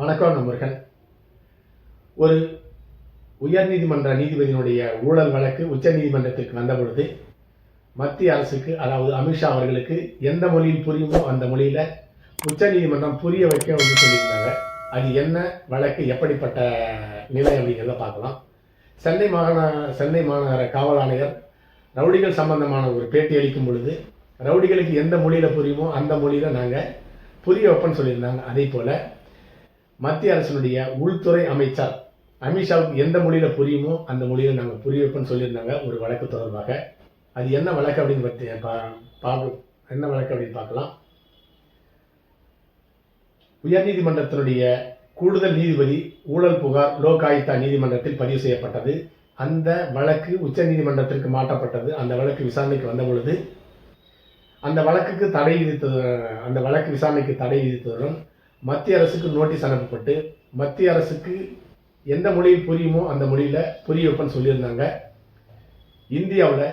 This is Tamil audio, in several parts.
வணக்கம் நண்பர்கள். ஒரு உயர்நீதிமன்ற நீதிபதியினுடைய ஊழல் வழக்கு உச்சநீதிமன்றத்திற்கு வந்த பொழுது மத்திய அரசுக்கு அதாவது அமித்ஷா அவர்களுக்கு எந்த மொழியில் புரியுமோ அந்த மொழியில உச்சநீதிமன்றம் புரிய வைக்க வந்து சொல்லியிருந்தாங்க. அது என்ன வழக்கு எப்படிப்பட்ட நிலை அப்படிங்கிறத பார்க்கலாம். சென்னை மாகாண சென்னை மாநகர காவல் ஆணையர் ரவுடிகள் சம்பந்தமான ஒரு பேட்டி அளிக்கும் பொழுது ரவுடிகளுக்கு எந்த மொழியில் புரியுமோ அந்த மொழியில் நாங்கள் புரிய வைப்போன்னு சொல்லியிருந்தாங்க. அதே போல் மத்திய அரசினுடைய உள்துறை அமைச்சர் அமித்ஷாவுக்கு எந்த மொழியில் புரியுமோ அந்த மொழியில் நாங்கள் புரிய வைப்போம்னு சொல்லியிருந்தாங்க ஒரு வழக்கு தொடர்பாக. அது என்ன வழக்கு அப்படின்னு பற்றி பா- என்ன வழக்கு அப்படின்னு பார்க்கலாம். உயர்நீதிமன்றத்தினுடைய கூடுதல் நீதிபதி ஊழல் புகார் லோகாயுத்தா நீதிமன்றத்தில் பதிவு செய்யப்பட்டது. அந்த வழக்கு உச்சநீதிமன்றத்திற்கு மாற்றப்பட்டது. அந்த வழக்கு விசாரணைக்கு வந்த பொழுது அந்த வழக்குக்கு தடை விதித்தது அந்த வழக்கு விசாரணைக்கு தடை விதித்ததுடன் மத்திய அரசுக்கு நோட்டீஸ் அனுப்பப்பட்டு மத்திய அரசுக்கு எந்த மொழியில் புரியுமோ அந்த மொழியில் புரிய வைப்பேன்னு சொல்லியிருந்தாங்க. இந்தியாவில்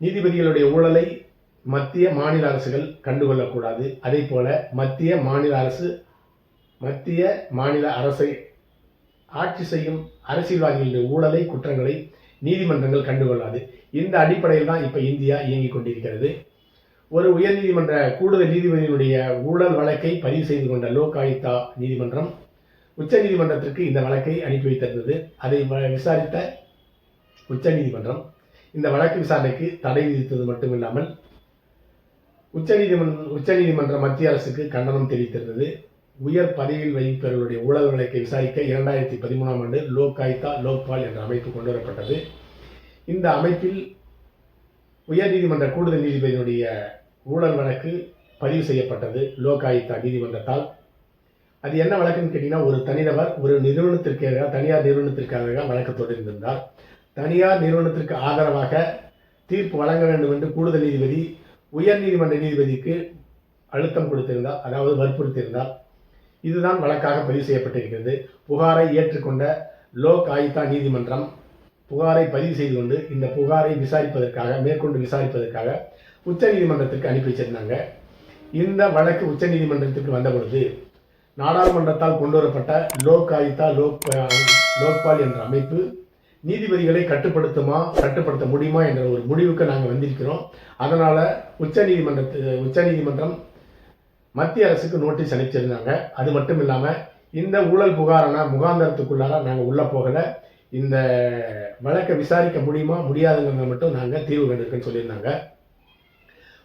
நீதிபதிகளுடைய ஊழலை மத்திய மாநில அரசுகள் கண்டுகொள்ளக்கூடாது. அதே போல் மத்திய மாநில அரசு மத்திய மாநில அரசை ஆட்சி செய்யும் அரசியல்வாதிகளுடைய ஊழலை குற்றங்களை நீதிமன்றங்கள் கண்டுகொள்ளாது. இந்த அடிப்படையில் தான் இப்போ இந்தியா இயங்கிக் கொண்டிருக்கிறது. ஒரு உயர்நீதிமன்ற கூடுதல் நீதிபதியினுடைய ஊழல் வழக்கை பதிவு செய்து கொண்ட லோக் ஆயுக்தா நீதிமன்றம் உச்சநீதிமன்றத்திற்கு இந்த வழக்கை அனுப்பி வைத்திருந்தது. அதை வ- விசாரித்த உச்சநீதிமன்றம் இந்த வழக்கு விசாரணைக்கு தடை விதித்தது மட்டுமில்லாமல் உச்சநீதிமன்ற உச்சநீதிமன்ற மத்திய அரசுக்கு கண்டனம் தெரிவித்திருந்தது. உயர் பதவியில் வகிப்பவர்களுடைய ஊழல் வழக்கை விசாரிக்க இரண்டாயிரத்தி பதிமூணாம் ஆண்டு லோக் ஆயுக்தா லோக்பால் என்ற அமைப்பு கொண்டு வரப்பட்டது. இந்த அமைப்பில் உயர்நீதிமன்ற கூடுதல் நீதிபதியினுடைய ஊழல் வழக்கு பதிவு செய்யப்பட்டது. லோக் ஆயுக்தா நீதிமன்றத்தால். அது என்ன வழக்குன்னு கேட்டீங்கன்னா ஒரு தனிநபர் ஒரு நிறுவனத்திற்காக தனியார் நிறுவனத்திற்காக வழக்கு தொடர்ந்திருந்தார் தனியார் நிறுவனத்திற்கு ஆதரவாக தீர்ப்பு வழங்க வேண்டும் என்று கூடுதல் நீதிபதி உயர் நீதிமன்ற நீதிபதிக்கு அழுத்தம் கொடுத்திருந்தார் அதாவது வற்புறுத்தியிருந்தார். இதுதான் வழக்காக பதிவு செய்யப்பட்டிருக்கிறது. புகாரை ஏற்றுக்கொண்ட லோக் ஆயுக்தா நீதிமன்றம் புகாரை பதிவு செய்து கொண்டு இந்த புகாரை விசாரிப்பதற்காக மேற்கொண்டு விசாரிப்பதற்காக உச்சநீதிமன்றத்திற்கு அனுப்பி வச்சிருந்தாங்க. இந்த வழக்கு உச்சநீதிமன்றத்திற்கு வந்த பொழுது நாடாளுமன்றத்தால் கொண்டு வரப்பட்ட லோக் ஆயுதா லோக் லோக்பால் என்ற அமைப்பு நீதிபதிகளை கட்டுப்படுத்துமா கட்டுப்படுத்த முடியுமா என்ற ஒரு முடிவுக்கு நாங்கள் வந்திருக்கிறோம். அதனால் உச்ச நீதிமன்றத்து மத்திய அரசுக்கு நோட்டீஸ் அனுப்பிச்சிருந்தாங்க. அது மட்டும் இல்லாமல் இந்த ஊழல் புகாரான முகாந்தரத்துக்குள்ளார நாங்கள் உள்ளே போகல. இந்த வழக்கை விசாரிக்க முடியுமா முடியாதுங்கிறத மட்டும் நாங்கள் தீர்வு கண்டிருக்குன்னு சொல்லியிருந்தாங்க.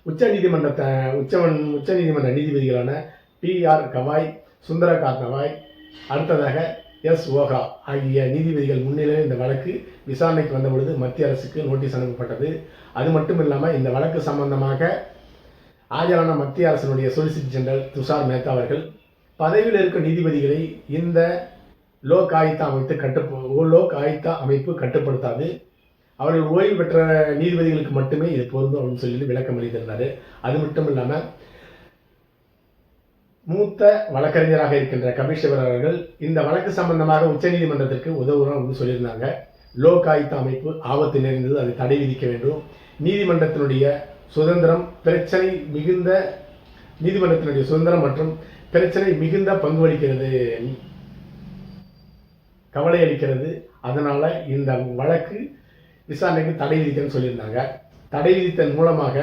உச்ச நீதிமன்றத்தை உச்சவன் உச்ச நீதிமன்ற நீதிபதிகளான பி ஆர் கவாய் சுந்தரகா கவாய் அடுத்ததாக எஸ் ஓகா ஆகிய நீதிபதிகள் முன்னிலையில் இந்த வழக்கு விசாரணைக்கு வந்த பொழுது மத்திய அரசுக்கு நோட்டீஸ் அனுப்பப்பட்டது. அது மட்டும் இல்லாமல் இந்த வழக்கு சம்பந்தமாக ஆஜரான மத்திய அரசினுடைய சொலிசிட்டர் ஜெனரல் துஷார் மேத்தா அவர்கள் பதவியில் இருக்கும் நீதிபதிகளை இந்த லோக் ஆயுக்தா அமைத்து கட்டு லோக் ஆயுக்தா அமைப்பு கட்டுப்படுத்தாது. அவர்கள் ஓய்வு பெற்ற நீதிபதிகளுக்கு மட்டுமே இது பொருந்தும் அப்படின்னு சொல்லி விளக்கம் அளித்திருந்தார். அது மட்டும் இல்லாமல் மூத்த வழக்கறிஞராக இருக்கின்ற கபிஷவர் அவர்கள் இந்த வழக்கு சம்பந்தமாக உச்சநீதிமன்றத்திற்கு உதவுறோம் அப்படின்னு சொல்லியிருந்தாங்க. லோக் ஆயுக்தா அமைப்பு ஆபத்து நிறைந்தது அதை தடை விதிக்க வேண்டும். நீதிமன்றத்தினுடைய சுதந்திரம் பிரச்சனை மிகுந்த நீதிமன்றத்தினுடைய சுதந்திரம் மற்றும் பிரச்சனை மிகுந்த பங்கு வகிக்கிறது. கவலை அளிக்கிறது அதனால் இந்த வழக்கு விசாரணைக்கு தடை விதிக்கணும்னு சொல்லியிருந்தாங்க. தடை விதித்தன் மூலமாக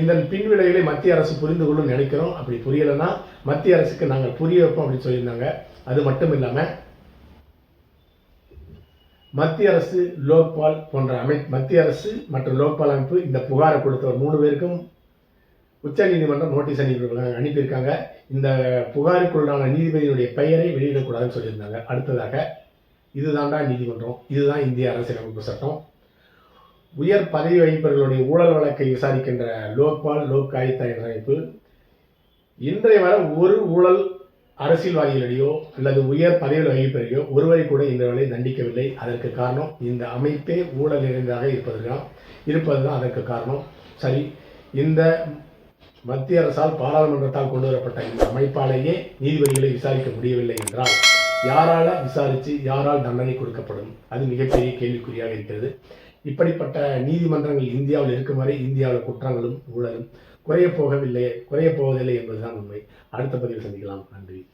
இதன் பின்விளைவுகளை மத்திய அரசு புரிந்து கொள்ளும் நினைக்கிறோம். அப்படி புரியலைன்னா மத்திய அரசுக்கு நாங்கள் புரிய வைப்போம் அப்படின்னு சொல்லியிருந்தாங்க. அது மட்டும் இல்லாமல் மத்திய அரசு லோக்பால் போன்ற அமை மத்திய அரசு மற்றும் லோக்பால் அமைப்பு இந்த புகாரை கொடுத்தவர் மூணு பேருக்கும் உச்ச நீதிமன்றம் நோட்டீஸ் அனுப்பியிருக்காங்க அனுப்பியிருக்காங்க. இந்த புகாருக்குள்ளான நீதிபதியினுடைய பெயரை வெளியிடக்கூடாதுன்னு சொல்லியிருந்தாங்க. அடுத்ததாக இதுதான்டா நீதிமன்றம் இதுதான் இந்திய அரசியலமைப்பு சட்டம். உயர் பதவி வகிப்பவர்களுடைய ஊழல் வழக்கை விசாரிக்கின்ற லோக்பால் லோக் ஆயுக்தா என்ற அமைப்பு இன்றைய வரை ஒரு ஊழல் அரசியல்வாதிகளையோ அல்லது உயர் பதவியில் வகிப்பவரையோ ஒருவரை கூட இந்த வரை தண்டிக்கவில்லை. அதற்கு காரணம் இந்த அமைப்பே ஊழல் நிறைந்ததாக இருப்பதுதான். இருப்பதுதான் அதற்கு காரணம். சரி இந்த மத்திய அரசால் பாராளுமன்றத்தால் கொண்டு வரப்பட்ட இந்த அமைப்பாலேயே நீதிபதிகளை விசாரிக்க முடியவில்லை என்றால் யாரால விசாரித்து யாரால் தண்டனை கொடுக்கப்படும்? அது மிகப்பெரிய கேள்விக்குறியாக இருக்கிறது. இப்படிப்பட்ட நீதிமன்றங்கள் இந்தியாவில் இருக்கும் வரை இந்தியாவில் குற்றங்களும் ஊழலும் குறைய போகவில்லை குறையப் போவதில்லை என்பதுதான் உண்மை. அடுத்த பதிவில் சந்திக்கலாம். நன்றி.